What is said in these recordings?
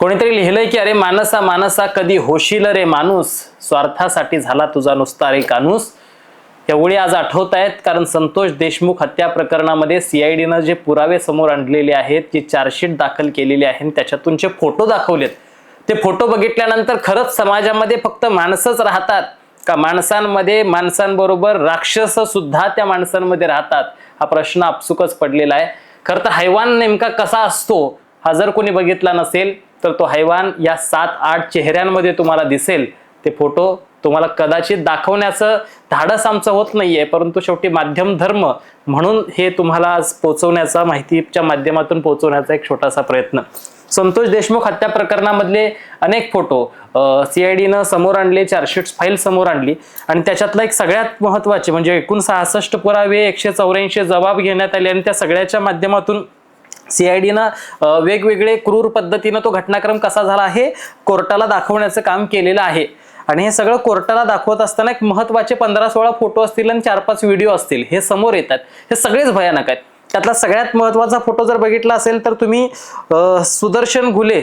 कोणीतरी लिहिलंय की अरे मानसा मानसा कधी होशील रे माणूस? स्वार्थासाठी झाला तुझा नुसता रे कानूस. या ओळी आज आठवत आहेत कारण संतोष देशमुख हत्या प्रकरणामध्ये सीआयडीनं जे पुरावे समोर आणलेले आहेत जी चार्जशीट दाखल केलेली आहे आणि त्याच्यातून जे फोटो दाखवलेत ते फोटो बघितल्यानंतर खरंच समाजामध्ये फक्त माणसंच राहतात का? माणसांमध्ये माणसांबरोबर राक्षस सुद्धा त्या माणसांमध्ये राहतात हा प्रश्न आपसुकच पडलेला आहे. खरं तर हैवान नेमका कसा असतो? हा जर कोणी बघितला नसेल तर तो हैवान या सात आठ चेहऱ्यांमध्ये तुम्हाला दिसेल. ते फोटो तुम्हाला कदाचित दाखवण्याचं धाडस आमचं होत नाहीये परंतु शेवटी माध्यम धर्म म्हणून हे तुम्हाला आज पोहोचवण्याचा माहितीच्या माध्यमातून पोहोचवण्याचा एक छोटासा प्रयत्न. संतोष देशमुख हत्या प्रकरणामधले अनेक फोटो सीआयडीनं समोर आणले चार्जशीट फाईल समोर आणली आणि त्याच्यातला एक सगळ्यात महत्त्वाचे म्हणजे एकूण सहासष्ट पुरावे एकशे चौऱ्याऐंशी जबाब घेण्यात आले आणि त्या सगळ्याच्या माध्यमातून सीआयडीनं वेगवेगळे क्रूर पद्धतीनं तो घटनाक्रम कसा झाला आहे कोर्टाला दाखवण्याचं काम केलेलं आहे. आणि हे सगळं कोर्टाला दाखवत असताना एक महत्त्वाचे पंधरा सोळा फोटो असतील आणि चार पाच व्हिडिओ असतील हे समोर येतात. हे सगळेच भयानक आहेत. त्यातला सगळ्यात महत्त्वाचा फोटो जर बघितला असेल तर तुम्ही सुदर्शन घुले.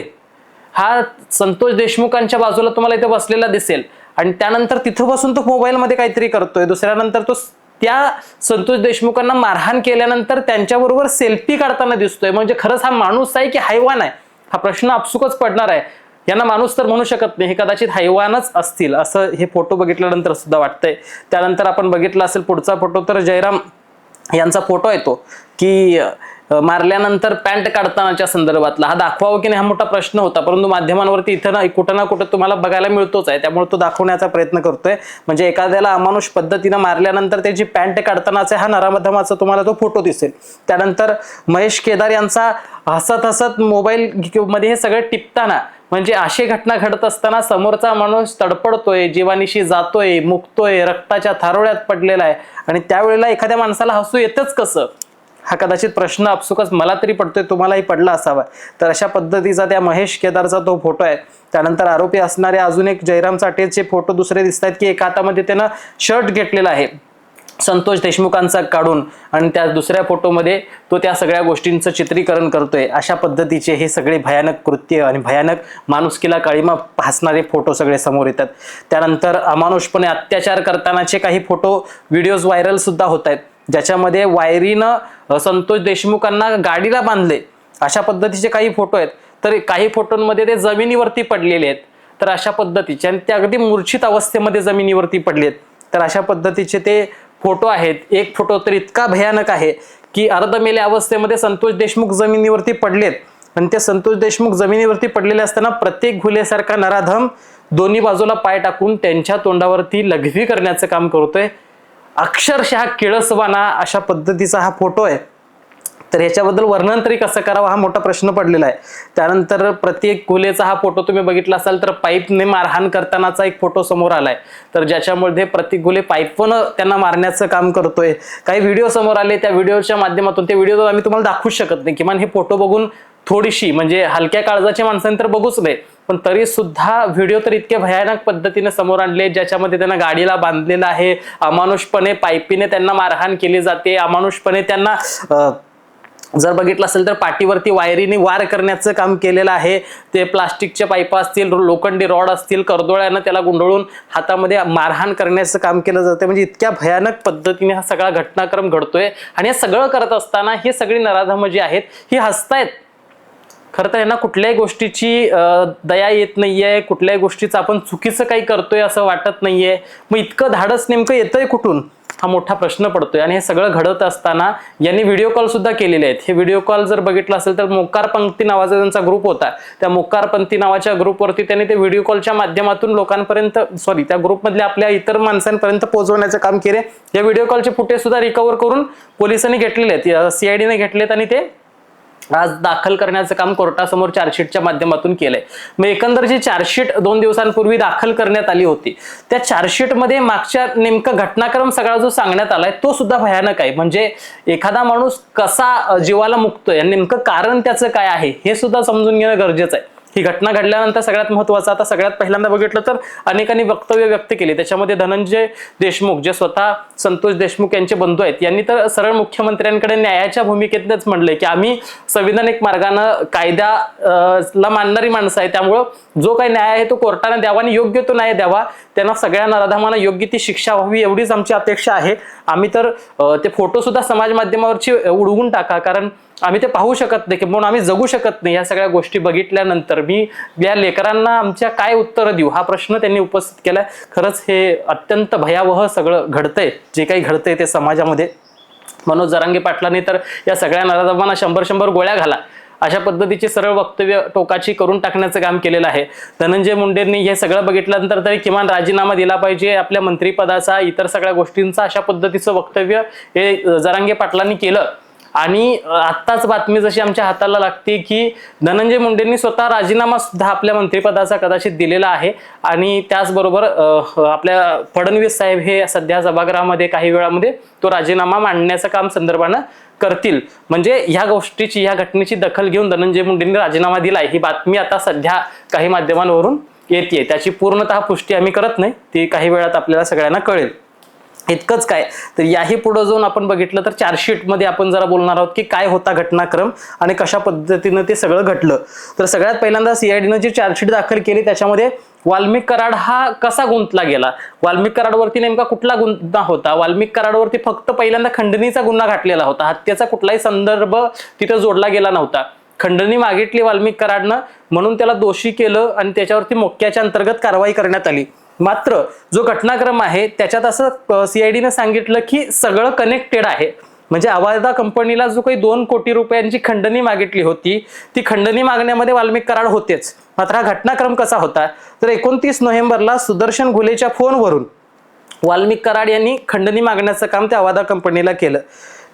हा संतोष देशमुखांच्या बाजूला तुम्हाला इथे बसलेला दिसेल. आणि त्यानंतर तिथं बसून तो मोबाईलमध्ये काहीतरी करतोय. दुसऱ्यानंतर तो त्या संतोष देशमुखांना मारहाण केल्यानंतर त्यांच्याबरोबर सेल्फी काढताना दिसतोय. म्हणजे खरंच हा माणूस आहे की हैवान आहे? हा प्रश्न आपसुकच पडणार आहे. यांना माणूस तर म्हणू शकत नाही. हे कदाचित हैवानच असतील. असं हे फोटो बघितल्यानंतर सुद्धा वाटतंय. त्यानंतर आपण बघितलं असेल पुढचा फोटो तर जयराम यांचा फोटो येतो की मारल्यानंतर पॅन्ट काढतानाच्या संदर्भातला हा दाखवावा की नाही हा मोठा प्रश्न होता. परंतु माध्यमांवरती इथं ना कुठं ना कुठं तुम्हाला बघायला मिळतोच आहे. त्यामुळे तो दाखवण्याचा प्रयत्न करतोय. म्हणजे एखाद्याला अमानुष पद्धतीनं मारल्यानंतर त्याची पॅन्ट काढतानाचा हा नरामधमाचा तुम्हाला तो फोटो दिसेल. त्यानंतर महेश केदार यांचा हसत हसत मोबाईल मध्ये हे सगळं टिपताना म्हणजे अशी घटना घडत असताना समोरचा माणूस तडपडतोय जीवानिशी जातोय मुकतोय रक्ताच्या थारोळ्यात पडलेला आहे. आणि त्यावेळेला एखाद्या माणसाला हसू येतच कसं? हा कदाचित प्रश्न आपसुकच मला तरी पडतोय तुम्हालाही पडला असावा. तर अशा पद्धतीचा त्या महेश केदारचा तो फोटो आहे. त्यानंतर आरोपी असणारे अजून एक जयराम चाटेचे फोटो दुसरे दिसत आहेत की एका हातामध्ये त्यानं शर्ट घेतलेला आहे. संतोष देशमुखांचा काढून आणि त्या दुसऱ्या फोटोमध्ये तो त्या सगळ्या गोष्टींचं चित्रीकरण करतोय. अशा पद्धतीचे हे सगळे भयानक कृत्य आणि भयानक माणुसकीला काळीमा हसणारे फोटो सगळे समोर येतात. त्यानंतर अमानुषपणे अत्याचार करतानाचे काही फोटो व्हिडिओज व्हायरलसुद्धा होत आहेत ज्याच्यामध्ये वायरीनं संतोष देशमुखांना गाडीला बांधले. अशा पद्धतीचे काही फोटो आहेत. तर काही फोटोंमध्ये ते जमिनीवरती पडलेले आहेत. तर अशा पद्धतीचे आणि ते अगदी मूर्छित अवस्थेमध्ये जमिनीवरती पडलेत तर अशा पद्धतीचे ते फोटो आहेत. एक फोटो तर इतका भयानक आहे की अर्धमेल्या अवस्थेमध्ये संतोष देशमुख जमिनीवरती पडलेत आणि ते संतोष देशमुख जमिनीवरती पडलेले असताना प्रत्येक घुलेसारखा नराधम दोन्ही बाजूला पाय टाकून त्यांच्या तोंडावरती लघवी करण्याचं काम करतोय. अक्षरशः किळसवाना अशा पद्धतीचा हा फोटो आहे. तर ह्याच्याबद्दल वर्णन तरी कसं करावं हा मोठा प्रश्न पडलेला आहे. त्यानंतर प्रत्येक गुलेचा हा फोटो तुम्ही बघितला असाल तर पाईपने मारहाण करतानाचा एक फोटो समोर आलाय. तर ज्याच्यामध्ये प्रत्येक गुले पाईपनं त्यांना मारण्याचं काम करतोय. काही व्हिडिओ समोर आले त्या व्हिडिओच्या माध्यमातून ते व्हिडिओ आम्ही तुम्हाला दाखवू शकत नाही. किमान हे फोटो बघून थोडीशी म्हणजे हलक्या काळजाच्या माणसांनी तर बघूच नाही पण तरी सुद्धा व्हिडिओ तर इतके भयानक पद्धतीने समोर आणले ज्याच्यामध्ये त्यांना गाडीला बांधलेलं आहे अमानुषपणे पायपीने त्यांना मारहाण केली जाते अमानुषपणे त्यांना जर बघितलं असेल तर पाठीवरती वायरीने वार करण्याचं काम केलेलं आहे. ते प्लास्टिकच्या पाईपा असतील लोखंडी रॉड असतील कर्दोळ्यानं त्याला गुंडळून हातामध्ये मारहाण करण्याचं काम केलं जातं. म्हणजे इतक्या भयानक पद्धतीने हा सगळा घटनाक्रम घडतोय. आणि हे सगळं करत असताना ही सगळी नराधम जी आहेत ही हसतायत. खरं तर यांना कुठल्याही गोष्टीची दया येत नाहीये कुठल्याही गोष्टीचं आपण चुकीचं काही करतोय असं वाटत नाहीये. मग इतकं धाडस नेमकं येतंय कुठून? हा मोठा प्रश्न पडतोय आणि हे सगळं घडत असताना यांनी व्हिडिओ कॉल सुद्धा केलेले आहेत. हे व्हिडिओ कॉल जर बघितलं असेल तर मोकार पंक्ती नावाचा त्यांचा ग्रुप होता. त्या मोकार पंक्ती नावाच्या ग्रुपवरती त्यांनी ते व्हिडिओ कॉलच्या माध्यमातून लोकांपर्यंत सॉरी त्या ग्रुपमधल्या आपल्या इतर माणसांपर्यंत पोहोचवण्याचं काम केले. या व्हिडिओ कॉलचे फुटेज सुद्धा रिकवर करून पोलिसांनी घेतलेले आहेत. सीआयडीने घेतलेत आणि ते आज दाखल करण्याचं काम कोर्टासमोर चार्जशीटच्या माध्यमातून केलंय. मग एकंदर जी चार्जशीट दोन दिवसांपूर्वी दाखल करण्यात आली होती त्या चार्जशीटमध्ये मागच्या नेमका घटनाक्रम सगळा जो सांगण्यात आलाय तो सुद्धा भयानक आहे. म्हणजे एखादा माणूस कसा जीवाला मुक्तोय नेमकं कारण त्याचं काय आहे हे सुद्धा समजून घेणं गरजेचं आहे. ही घटना घडल्यानंतर सगळ्यात महत्वाचं आता सगळ्यात पहिल्यांदा बघितलं तर अनेकांनी वक्तव्य व्यक्त केली. त्याच्यामध्ये धनंजय देशमुख जे स्वतः संतोष देशमुख यांचे बंधू आहेत यांनी तर सरळ मुख्यमंत्र्यांकडे न्यायाच्या भूमिकेतच म्हणलंय की आम्ही संविधानिक मार्गानं कायद्या ला मानणारी माणसं आहे. त्यामुळं जो काही न्याय आहे तो कोर्टाने द्यावा आणि योग्य तो न्याय द्यावा. त्यांना सगळ्या नराधामांना योग्य ती शिक्षा व्हावी एवढीच आमची अपेक्षा आहे. आम्ही तर ते फोटो सुद्धा समाज माध्यमावरची उडवून टाका. कारण आम्ही ते पाहू शकत नाही म्हणून आम्ही जगू शकत नाही या सगळ्या गोष्टी बघितल्यानंतर मी या लेकरांना आमच्या काय उत्तरं देऊ? हा प्रश्न त्यांनी उपस्थित केलाय. खरंच हे अत्यंत भयावह सगळं घडतंय जे काही घडतंय ते समाजामध्ये. मनोज जरांगे पाटलांनी तर या सगळ्या नराधमांना शंभर शंभर गोळ्या घाला. अशा पद्धतीची सरळ वक्तव्य टोकाची करून टाकण्याचं काम केलेलं आहे. धनंजय मुंडेंनी हे सगळं बघितल्यानंतर तरी किमान राजीनामा दिला पाहिजे. आपल्या मंत्रिपदाचा इतर सगळ्या गोष्टींचा अशा पद्धतीचं वक्तव्य हे जरांगे पाटलांनी केलं. आणि आत्ताच बातमी जशी आमच्या हाताला लागते की धनंजय मुंडेंनी स्वतः राजीनामा सुद्धा आपल्या मंत्रिपदाचा कदाचित दिलेला आहे. आणि त्याचबरोबर आपल्या फडणवीस साहेब हे सध्या सभागृहामध्ये काही वेळामध्ये तो राजीनामा मांडण्याचं काम संदर्भानं करतील. म्हणजे ह्या गोष्टीची ह्या घटनेची दखल घेऊन धनंजय मुंडेंनी राजीनामा दिलाय. ही बातमी आता सध्या काही माध्यमांवरून येते त्याची पूर्णतः पुष्टी आम्ही करत नाही. ती काही वेळात आपल्याला सगळ्यांना कळेल. इतकंच काय? तर याही पुढे जाऊन आपण बघितलं तर चार्जशीटमध्ये आपण जरा बोलणार आहोत की काय होता घटनाक्रम आणि कशा पद्धतीनं ते सगळं घडलं. तर सगळ्यात पहिल्यांदा सीआयडीनं जी चार्जशीट दाखल केली त्याच्यामध्ये वाल्मिक कराड हा कसा गुंतला गेला? वाल्मिक कराडवरती नेमका कुठला गुन्हा होता? वाल्मिक कराडवरती फक्त पहिल्यांदा खंडणीचा गुन्हा घातलेला होता. हत्येचा कुठलाही संदर्भ तिथं जोडला गेला नव्हता. खंडणी मागितली वाल्मिक कराडनं म्हणून त्याला दोषी केलं आणि त्याच्यावरती मोक्याच्या अंतर्गत कारवाई करण्यात आली. मात्र जो घटनाक्रम आहे त्याच्यात असं सीआयडीनं सांगितलं की सगळं कनेक्टेड आहे. म्हणजे अवादा कंपनीला जो काही दोन कोटी रुपयांची खंडणी मागितली होती ती खंडणी मागण्यामध्ये वाल्मिक कराड होतेच. मात्र हा घटनाक्रम कसा होता? तर एकोणतीस नोव्हेंबरला सुदर्शन घुलेच्या फोनवरून वाल्मिक कराड यांनी खंडणी मागण्याचं काम त्या अवाधा कंपनीला केलं.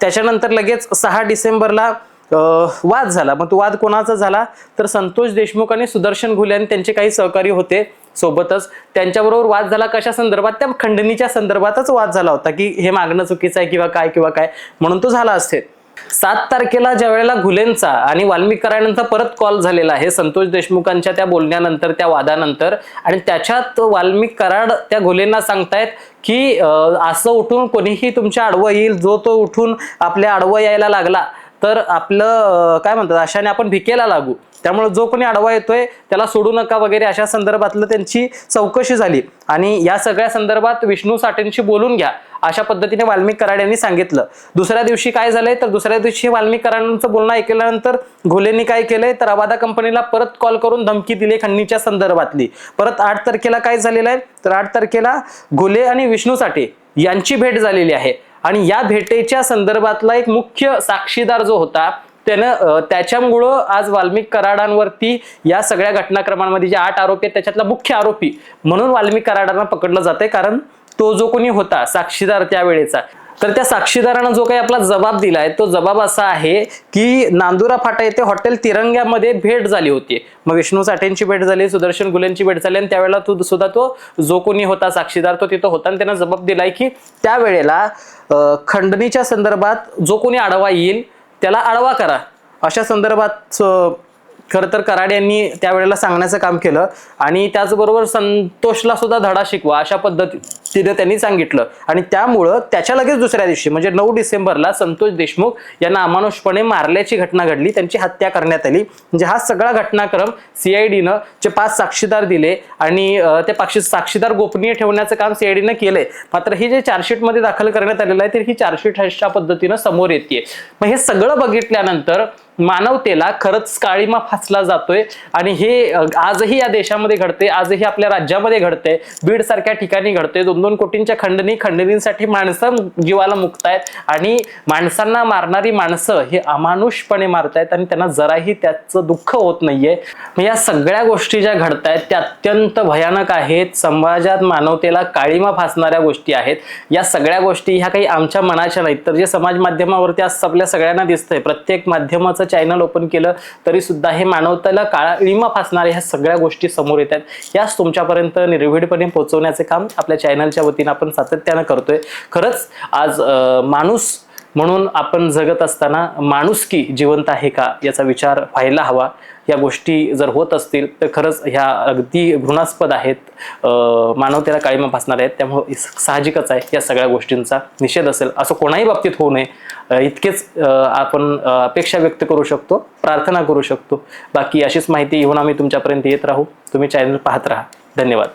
त्याच्यानंतर लगेच सहा डिसेंबरला वाद झाला. मग तो वाद कोणाचा झाला? तर संतोष देशमुख आणि सुदर्शन घुले आणि त्यांचे काही सहकारी होते. सोबतच त्यांच्याबरोबर वाद झाला कशा संदर्भात? त्या खंडणीच्या संदर्भातच वाद झाला होता की हे मागणं चुकीचं आहे किंवा काय किंवा काय म्हणून तो झाला असते. सात तारखेला ज्या वेळेला घुलेंचा आणि वाल्मिकरायांचा परत कॉल झालेला आहे संतोष देशमुखांच्या त्या बोलण्यानंतर त्या वादानंतर आणि त्याच्यात वाल्मिक कराड त्या घुलेंना सांगतायत की असं उठून कोणीही तुमच्या आडवं येईल जो तो उठून आपल्या आडवं यायला लागला तर आपलं काय म्हणतात अशाने आपण भिकेला लागू. त्यामुळे जो कोणी आडवा येतोय त्याला सोडू नका वगैरे अशा संदर्भातलं त्यांची चौकशी झाली. आणि या सगळ्या संदर्भात विष्णू साठेंशी बोलून घ्या अशा पद्धतीने वाल्मिक कराड यांनी सांगितलं. दुसऱ्या दिवशी काय झालंय? तर दुसऱ्या दिवशी वाल्मिक कराडांचं बोलणं ऐकल्यानंतर घोलेंनी काय केलंय? तर अबादा कंपनीला परत कॉल करून धमकी दिली खंडणीच्या संदर्भातली. परत आठ तारखेला काय झालेलं आहे? तर आठ तारखेला घोले आणि विष्णू साठे यांची भेट झालेली आहे. आणि या भेटेच्या संदर्भातला एक मुख्य साक्षीदार जो होता त्यानं त्याच्यामुळं आज वाल्मिक कराडांवरती या सगळ्या घटनाक्रमांमध्ये जे आठ आरोपी आहेत त्याच्यातला मुख्य आरोपी म्हणून वाल्मिक कराडांना पकडलं जाते कारण तो जो कोणी होता साक्षीदार त्यावेळेचा तर त्या साक्षीदारानं जो काही आपला जबाब दिलाय तो जबाब असा आहे की नांदुरा फाटा येथे हॉटेल तिरंग्यामध्ये भेट झाली होती. मग विष्णू साठेंची भेट झाली सुदर्शन गुलेंची भेट झाली आणि त्यावेळेला तो सुद्धा तो जो कोणी होता साक्षीदार तो तिथं होता आणि त्यांना जबाब दिलाय की त्यावेळेला खंडणीच्या संदर्भात जो कोणी आढावा येईल त्याला आडवा करा. अशा संदर्भात खरं तर कराड यांनी त्यावेळेला सांगण्याचं काम केलं. आणि त्याचबरोबर संतोषला सुद्धा धडा शिकवा अशा पद्धती तिनं त्यांनी सांगितलं. आणि त्यामुळं त्याच्या लगेच दुसऱ्या दिवशी म्हणजे नऊ डिसेंबरला संतोष देशमुख यांना अमानुषपणे मारल्याची घटना घडली. त्यांची हत्या करण्यात आली. म्हणजे हा सगळा घटनाक्रम सीआयडीनं जे पाच साक्षीदार दिले आणि ते पाक्षी साक्षीदार गोपनीय ठेवण्याचं काम सीआयडीनं केलंय. मात्र ही जे चार्जशीटमध्ये दाखल करण्यात आलेलं आहे तर ही चार्जशीट अशा पद्धतीनं समोर येते मग हे सगळं बघितल्यानंतर मानवतेला खरंच काळीमा फासला जातोय. आणि हे आजही या देशामध्ये घडते आजही आपल्या राज्यामध्ये घडते बीड सारख्या ठिकाणी घडते दोन दोन कोटींच्या खंडणी खंडणींसाठी माणसं जीवाला मुक्तायत आणि माणसांना मारणारी माणसं हे अमानुषपणे मारतायत आणि त्यांना जराही त्याचं दुःख होत नाहीये. या सगळ्या गोष्टी ज्या घडतायत त्या अत्यंत भयानक आहेत. समाजात मानवतेला काळीमा फासणाऱ्या गोष्टी आहेत. या सगळ्या गोष्टी ह्या काही आमच्या मनाच्या नाहीत. तर जे समाज माध्यमावरती आज आपल्या सगळ्यांना दिसतंय प्रत्येक माध्यमाचं चॅनल ओपन केलं तरी सुद्धा हे मानवतेला काळीमा फासणाऱ्या ह्या सगळ्या गोष्टी समोर येत आहेत. याच तुमच्यापर्यंत निर्भीडपणे पोहोचवण्याचे काम आपल्या चॅनलच्या वतीनं आपण सातत्यानं करतोय. खरंच आज माणूस म्हणून आपण जगत असताना माणुसकी जिवंत आहे का याचा विचार व्हायला हवा. या गोष्टी जर होत असतील तर खरंच ह्या अगदी घृणास्पद आहेत. मानवतेला काळीमा भासणार आहेत. त्यामुळे साहजिकच आहे या सगळ्या गोष्टींचा निषेध असेल. असं कोणाही बाबतीत होऊ नये. इतकेच आपण अपेक्षा व्यक्त करू शकतो प्रार्थना करू शकतो. बाकी अशीच माहिती घेऊन आम्ही तुमच्यापर्यंत येत राहू. तुम्ही चॅनल पाहत राहा. धन्यवाद.